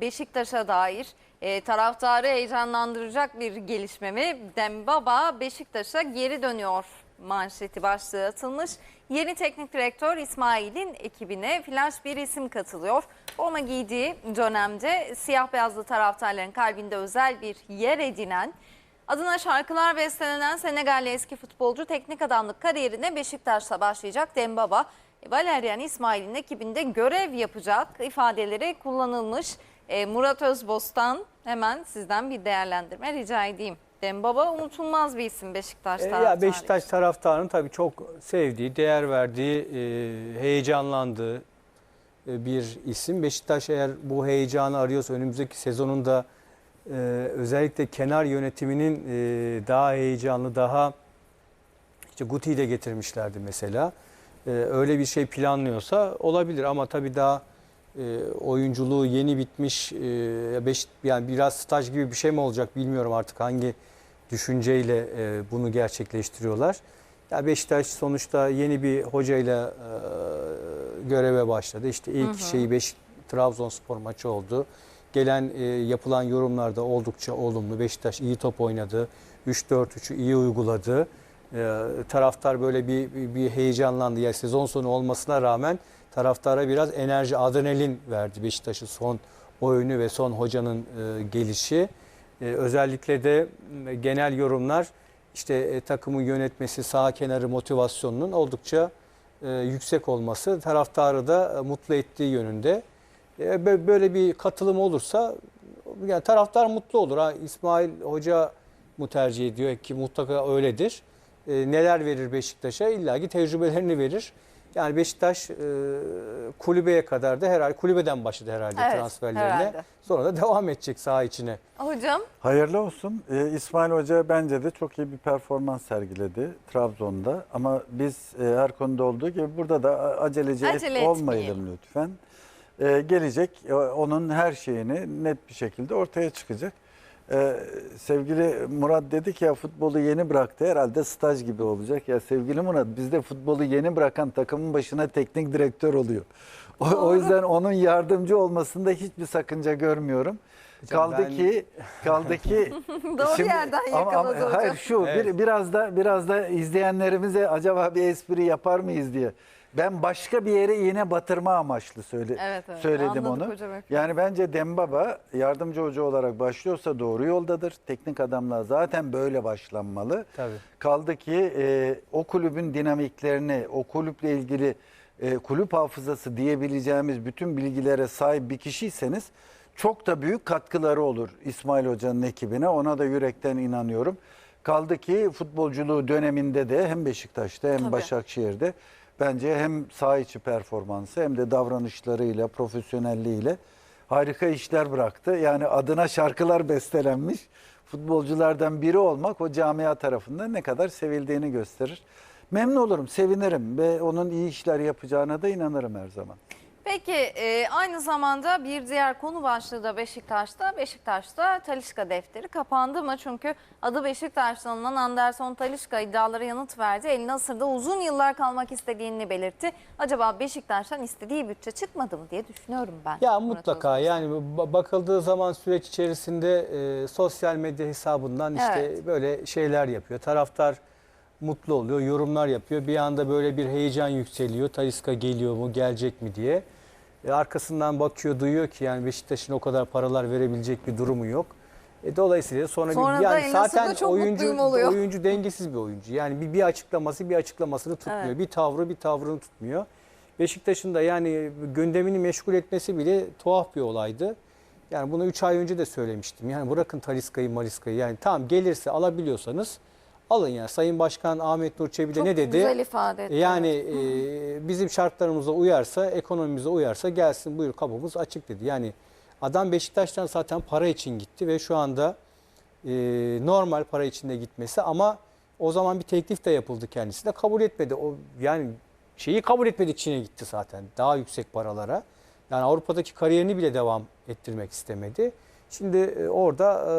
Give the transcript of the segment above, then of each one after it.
Beşiktaş'a dair e, taraftarı heyecanlandıracak bir gelişme mi? Dembaba Beşiktaş'a geri dönüyor manşeti başlığı atılmış. Yeni teknik direktör İsmail'in ekibine flash bir isim katılıyor. Forma giydiği dönemde siyah beyazlı taraftarların kalbinde özel bir yer edinen Adına şarkılar bestelenen Senegalli eski futbolcu teknik adamlık kariyerine Beşiktaş'ta başlayacak Dembaba. Valerian İsmail'in ekibinde görev yapacak ifadeleri kullanılmış. E, Murat Özbostan hemen sizden bir değerlendirme rica edeyim. Dembaba unutulmaz bir isim Beşiktaş E, taraftarı. Ya Beşiktaş taraftarının tabii çok sevdiği, değer verdiği, e, heyecanlandığı e, bir isim. Beşiktaş eğer bu heyecanı arıyorsa önümüzdeki sezonunda e, özellikle kenar yönetiminin e, daha heyecanlı, daha işte Guti'yi de getirmişlerdi mesela. E, öyle bir şey planlıyorsa olabilir ama tabii daha e, oyunculuğu yeni bitmiş, e, beş, yani biraz staj gibi bir şey mi olacak bilmiyorum artık hangi düşünceyle e, bunu gerçekleştiriyorlar. Ya Beşiktaş sonuçta yeni bir hocayla e, göreve başladı. İşte ilk şeyi Beş Trabzonspor maçı oldu. Gelen e, yapılan yorumlarda oldukça olumlu. Beşiktaş iyi top oynadı. 3-4-3'ü iyi uyguladı. E, taraftar böyle bir, bir, bir heyecanlandı. Yani sezon sonu olmasına rağmen taraftara biraz enerji, adrenalin verdi Beşiktaş'ın son oyunu ve son hocanın e, gelişi. E, özellikle de m, genel yorumlar işte e, takımın yönetmesi, sağ kenarı motivasyonunun oldukça e, yüksek olması taraftarı da e, mutlu ettiği yönünde. E, bö- böyle bir katılım olursa yani taraftar mutlu olur. Ha, İsmail Hoca mu tercih ediyor ki mutlaka öyledir. E, neler verir Beşiktaş'a? İlla ki tecrübelerini verir. Yani Beşiktaş e, kulübeye kadar da herhalde kulübeden başladı herhalde Evet, transferlerine. herhalde. Sonra da devam edecek saha içine. Hocam Hayırlı olsun. Ee, İsmail Hoca bence de çok iyi bir performans sergiledi Trabzon'da. Ama biz e, her konuda olduğu gibi burada da a- aceleci et- Acele olmayalım etmeyelim. lütfen. Ee, gelecek e, onun her şeyini net bir şekilde ortaya çıkacak. Ee, sevgili Murat dedi ki ya futbolu yeni bıraktı herhalde staj gibi olacak. Ya sevgili Murat bizde futbolu yeni bırakan takımın başına teknik direktör oluyor. O, o yüzden onun yardımcı olmasında hiçbir sakınca görmüyorum. Hocam Kaldı ben- ki kaldı ki doğru Şimdi- yerden yakaladı hocam. Hayır şu Evet. bir, biraz da biraz da izleyenlerimize acaba bir espri yapar mıyız diye. Ben başka bir yere iğne batırma amaçlı söyle, Evet, evet. söyledim Anladık onu. hocam. Yani bence Dembaba yardımcı hoca olarak başlıyorsa doğru yoldadır. Teknik adamla zaten böyle başlanmalı. Tabii. Kaldı ki e, o kulübün dinamiklerini, o kulüple ilgili e, kulüp hafızası diyebileceğimiz bütün bilgilere sahip bir kişiyseniz çok da büyük katkıları olur İsmail Hoca'nın ekibine. Ona da yürekten inanıyorum. Kaldı ki futbolculuğu döneminde de hem Beşiktaş'ta hem Tabii. Başakşehir'de bence hem saha içi performansı hem de davranışlarıyla, profesyonelliğiyle harika işler bıraktı. Yani adına şarkılar bestelenmiş futbolculardan biri olmak o camia tarafından ne kadar sevildiğini gösterir. Memnun olurum, sevinirim ve onun iyi işler yapacağına da inanırım her zaman. Peki e, aynı zamanda bir diğer konu başlığı da Beşiktaş'ta. Beşiktaş'ta Talişka defteri kapandı mı? Çünkü adı Beşiktaş'tan alınan Anderson Talişka iddialara yanıt verdi. El Nasır'da uzun yıllar kalmak istediğini belirtti. Acaba Beşiktaş'tan istediği bütçe çıkmadı mı diye düşünüyorum ben. Ya Murat mutlaka Özbek. yani ba- bakıldığı zaman süreç içerisinde e, sosyal medya hesabından işte Evet. böyle şeyler yapıyor. Taraftar mutlu oluyor, yorumlar yapıyor. Bir anda böyle bir heyecan yükseliyor. Taliska geliyor mu, gelecek mi diye. E, arkasından bakıyor, duyuyor ki yani Beşiktaş'ın o kadar paralar verebilecek bir durumu yok. E, dolayısıyla sonra, Sonra bir, yani zaten oyuncu oyuncu dengesiz bir oyuncu. Yani bir, bir açıklaması bir açıklamasını tutmuyor. Evet. Bir tavrı bir tavrını tutmuyor. Beşiktaş'ın da yani gündemini meşgul etmesi bile tuhaf bir olaydı. Yani bunu 3 ay önce de söylemiştim. Yani bırakın Taliska'yı Maliska'yı. Yani tamam gelirse alabiliyorsanız alın yani. Sayın Başkan Ahmet Nur Çebi de Çok ne dedi? güzel ifade etti. Yani e, bizim şartlarımıza uyarsa, ekonomimize uyarsa gelsin buyur kapımız açık dedi. Yani adam Beşiktaş'tan zaten para için gitti ve şu anda e, normal para içinde gitmesi ama o zaman bir teklif de yapıldı kendisine kabul etmedi. O yani şeyi kabul etmedi Çin'e gitti zaten daha yüksek paralara. Yani Avrupa'daki kariyerini bile devam ettirmek istemedi. Şimdi e, orada e,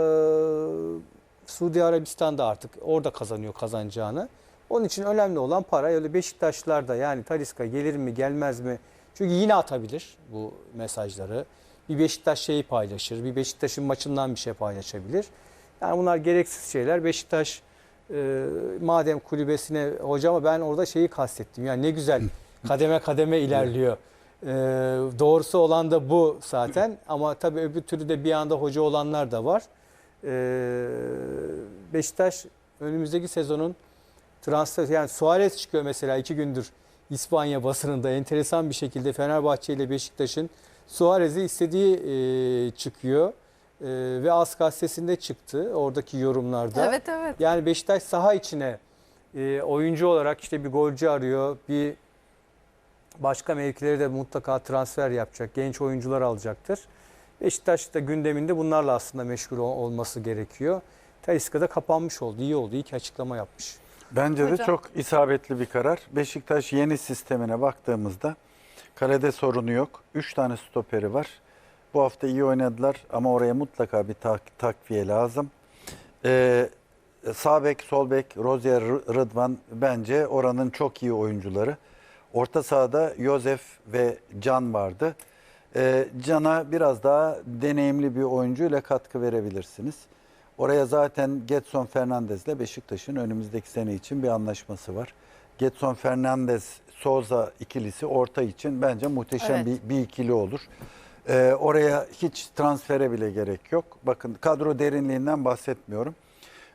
Suudi Arabistan'da artık orada kazanıyor kazanacağını. Onun için önemli olan para. Öyle Beşiktaşlar da yani Taliska gelir mi gelmez mi? Çünkü yine atabilir bu mesajları. bir Beşiktaş şeyi paylaşır. Bir Beşiktaş'ın maçından bir şey paylaşabilir. Yani bunlar gereksiz şeyler. Beşiktaş e, madem kulübesine hocama ben orada şeyi kastettim. Yani ne güzel kademe kademe ilerliyor. E, doğrusu olan da bu zaten ama tabii öbür türlü de bir anda hoca olanlar da var. E, Beşiktaş önümüzdeki sezonun transfer yani Suarez çıkıyor mesela iki gündür İspanya basınında enteresan bir şekilde Fenerbahçe ile Beşiktaş'ın Suarez'i istediği e, çıkıyor. E, ve As gazetesinde çıktı oradaki yorumlarda. Evet evet. Yani Beşiktaş saha içine e, oyuncu olarak işte bir golcü arıyor. Bir başka mevkilere de mutlaka transfer yapacak. Genç oyuncular alacaktır. Beşiktaş da gündeminde bunlarla aslında meşgul ol- olması gerekiyor. Talisca da kapanmış oldu. iyi oldu. İyi ki açıklama yapmış. Bence de Hocam. çok isabetli bir karar. Beşiktaş yeni sistemine baktığımızda kalede sorunu yok. 3 tane stoperi var. Bu hafta iyi oynadılar ama oraya mutlaka bir tak- takviye lazım. Ee, sağ bek, sol bek, Rozier, Rı- Rıdvan bence oranın çok iyi oyuncuları. Orta sahada Yosef ve Can vardı. Ee, Can'a biraz daha deneyimli bir oyuncuyla katkı verebilirsiniz. Oraya zaten Getson Fernandez ile Beşiktaş'ın önümüzdeki sene için bir anlaşması var. Getson Fernandez Souza ikilisi orta için bence muhteşem Evet. bir, bir ikili olur. Ee, oraya hiç transfere bile gerek yok. Bakın kadro derinliğinden bahsetmiyorum.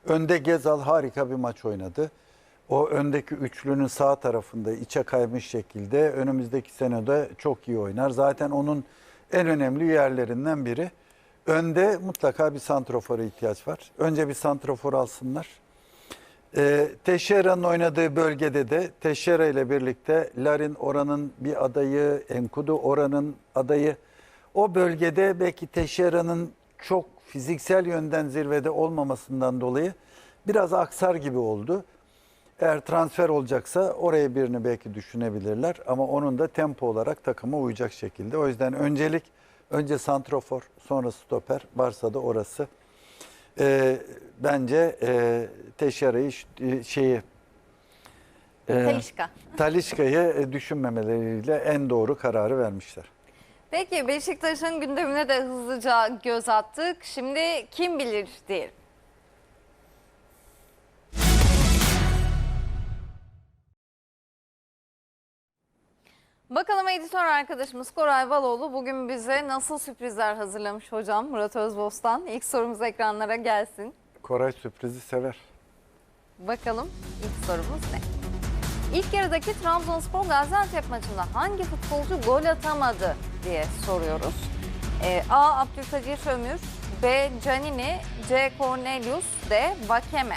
Önde Gezal harika bir maç oynadı. O öndeki üçlünün sağ tarafında içe kaymış şekilde önümüzdeki senede çok iyi oynar. Zaten onun en önemli yerlerinden biri. Önde mutlaka bir santrofora ihtiyaç var. Önce bir santrofor alsınlar. Ee, Teixeira'nın oynadığı bölgede de Teixeira ile birlikte Larin oranın bir adayı, Enkudu oranın adayı. O bölgede belki Teixeira'nın çok fiziksel yönden zirvede olmamasından dolayı biraz aksar gibi oldu. Eğer transfer olacaksa oraya birini belki düşünebilirler ama onun da tempo olarak takıma uyacak şekilde. O yüzden öncelik önce santrofor sonra stoper varsa da orası. Ee, bence e, Teşera'yı e, şeyi e, Talişka. Talişka'yı e, düşünmemeleriyle en doğru kararı vermişler. Peki Beşiktaş'ın gündemine de hızlıca göz attık. Şimdi kim bilir diyelim. Bakalım editör arkadaşımız Koray Valoğlu bugün bize nasıl sürprizler hazırlamış hocam Murat Özbostan. İlk sorumuz ekranlara gelsin. Koray sürprizi sever. Bakalım ilk sorumuz ne? İlk yarıdaki Trabzonspor Gaziantep maçında hangi futbolcu gol atamadı diye soruyoruz. Ee, A. Abdülkadir Ömür B. Canini C. Cornelius D. Vakeme